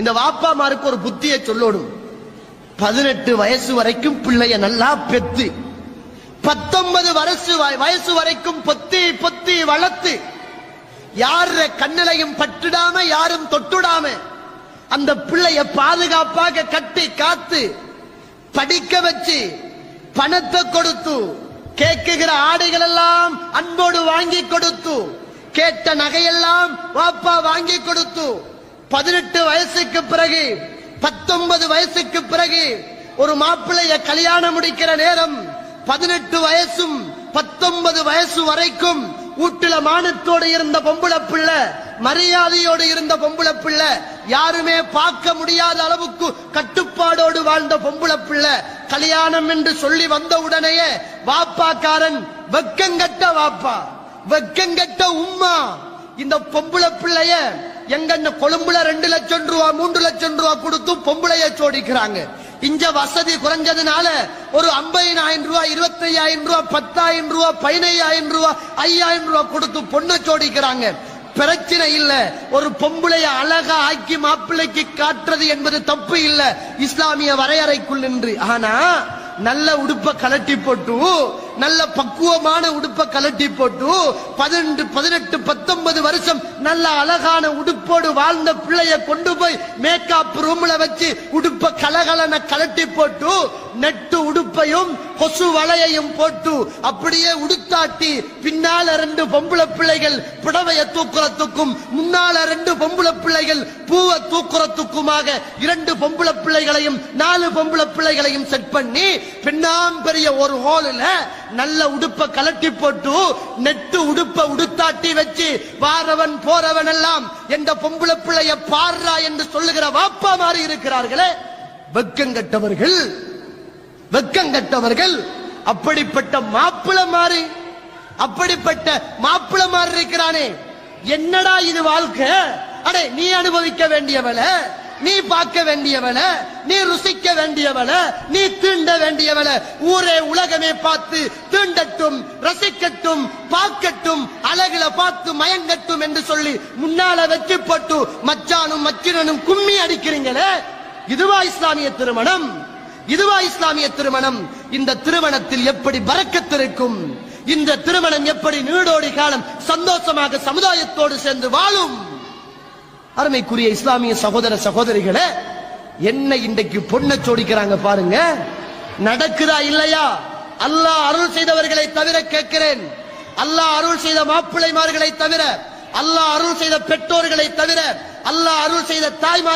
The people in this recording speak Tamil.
இந்த வாப்பாமாருக்கு ஒரு புத்தியை சொல்லணும். பதினெட்டு வயசு வரைக்கும் பிள்ளைய நல்லா பெத்து பத்தொன்பது வயசு வயசு வரைக்கும் பொத்தி பொத்தி வளர்த்து யார கண்ணிலையும் பட்டுடாம யாரும் தொட்டுடாம அந்த பிள்ளைய பாதுகாப்பாக கட்டி காத்து படிக்க வச்சு பணத்தை கொடுத்து கேட்குகிற ஆடைகள் எல்லாம் அன்போடு வாங்கி கொடுத்து கேட்ட நகையெல்லாம் வாப்பா வாங்கி கொடுத்து பதினெட்டு வயசுக்கு பிறகு பத்தொன்பது வயசுக்கு பிறகு ஒரு மாப்பிள்ளைய கல்யாணம் முடிக்கிற நேரம் பதினெட்டு வயசும் பத்தொன்பது வயசு வரைக்கும் வீட்டுல மானத்தோடு இருந்த பொம்பளை பிள்ளை மரியாதையோடு இருந்த பொம்பளை பிள்ளை யாருமே பார்க்க முடியாத அளவுக்கு கட்டுப்பாடோடு வாழ்ந்த பொம்பளை பிள்ளை கல்யாணம் என்று சொல்லி வந்த உடனேயே வாப்பாக்காரன் வெக்கங்கட்ட வாப்பா வெக்கங்கட்ட உம்மா. இந்த பொம்பளை பிள்ளைய எங்க இந்த கொழும்புல ரெண்டு லட்சம் ரூபா மூன்று லட்சம் ரூபா கொடுத்து பொம்பளைய சோடிக்கிறாங்க. இங்க வசதி குறைஞ்சதுனால ஒரு ஐம்பதினாயிரம் ரூபாய் இருபத்தி ஐயாயிரம் ரூபாய் பத்தாயிரம் ரூபாய் பதினையாயிரம் ரூபாய் ஐயாயிரம் ரூபாய் கொடுத்து பொண்ணை சோடிக்கிறாங்க. பிரச்சனை இல்ல. ஒரு பொம்பளைய அழகா ஆக்கி மாப்பிள்ளைக்கு காட்டுறது என்பது தப்பு இல்ல. இஸ்லாமிய வரையறைக்குள் நின்று. ஆனா நல்ல உடுப்ப கலட்டி போட்டு நல்ல பக்குவமான உடுப்பை கலட்டி போட்டு பதினெட்டு பதினெட்டு பத்தொன்பது வருஷம் நல்ல அழகான உடுப்போடு வாழ்ந்த பிள்ளைய கொண்டு போய் மேக்கப் ரூம்ல வச்சு உடுப்ப கலகலன கலட்டி போட்டு நெட்டு உடுப்பையும் கொசு வளையையும் போட்டு அப்படியே உடுத்தாட்டி பின்னால ரெண்டு பொம்பளை பிள்ளைகள் புடவைய தூக்குறதுக்கும் முன்னால ரெண்டு பொம்பளை பிள்ளைகள் பூவை தூக்குறதுக்குமாக இரண்டு பொம்பளை பிள்ளைகளையும் நாலு பொம்பளை பிள்ளைகளையும் செட் பண்ணி பின்னாம் பெரிய ஒரு ஹோலில் நல்ல உடுப்ப கலட்டி போட்டு நெட்டு உடுப்ப உடுத்தாட்டி வச்சு வாரவன் போறவன் எல்லாம் எந்த பொம்பளை பிள்ளைய பாடுறா என்று சொல்லுகிற வாப்பா மாறி இருக்கிறார்களே வெக்கங்கட்டவர்கள் வெக்கங்கட்டவர்கள் அப்படிப்பட்ட மாப்பிள மாறி அப்படிப்பட்ட மாப்பிள மாறி இருக்கிறானே. என்னடா இது வாழ்க்கை? அடே நீ அனுபவிக்க வேண்டியவளை நீ பார்க்க வேண்டியவள நீ ருசிக்க வேண்டியவள நீ தீண்ட வேண்டியவள. ஊரே உலகமே பார்த்து தீண்டட்டும் ரசிக்கட்டும் பார்க்கட்டும் அழகுல பார்த்து மயங்கட்டும் என்று சொல்லி முன்னால வெற்றி போட்டு மச்சானும் மச்சினனும் கும்மி அடிக்கிறீங்களே. இதுவா இஸ்லாமிய திருமணம்? இதுவா இஸ்லாமிய திருமணம்? இந்த திருமணத்தில் எப்படி பறக்கத்திருக்கும் இந்த திருமணம் எப்படி நீடோடி காலம் சந்தோஷமாக சமுதாயத்தோடு சேர்ந்து வாழும்? அருமைக்குரிய இஸ்லாமிய சகோதர சகோதரிகளை என்ன இன்றைக்கு பொண்ணை சோடிக்கிறாங்க பாருங்க. நடக்குதா இல்லையா? அல்லாஹ் அருள் செய்தவர்களை தவிர கேட்கிறேன். அல்லாஹ் அருள் செய்த மாப்பிள்ளைமார்களை தவிர அல்லாஹ் அருள் செய்த பெற்றோர்களை தவிர அல்லாஹ் அருள் செய்த தாய்மார்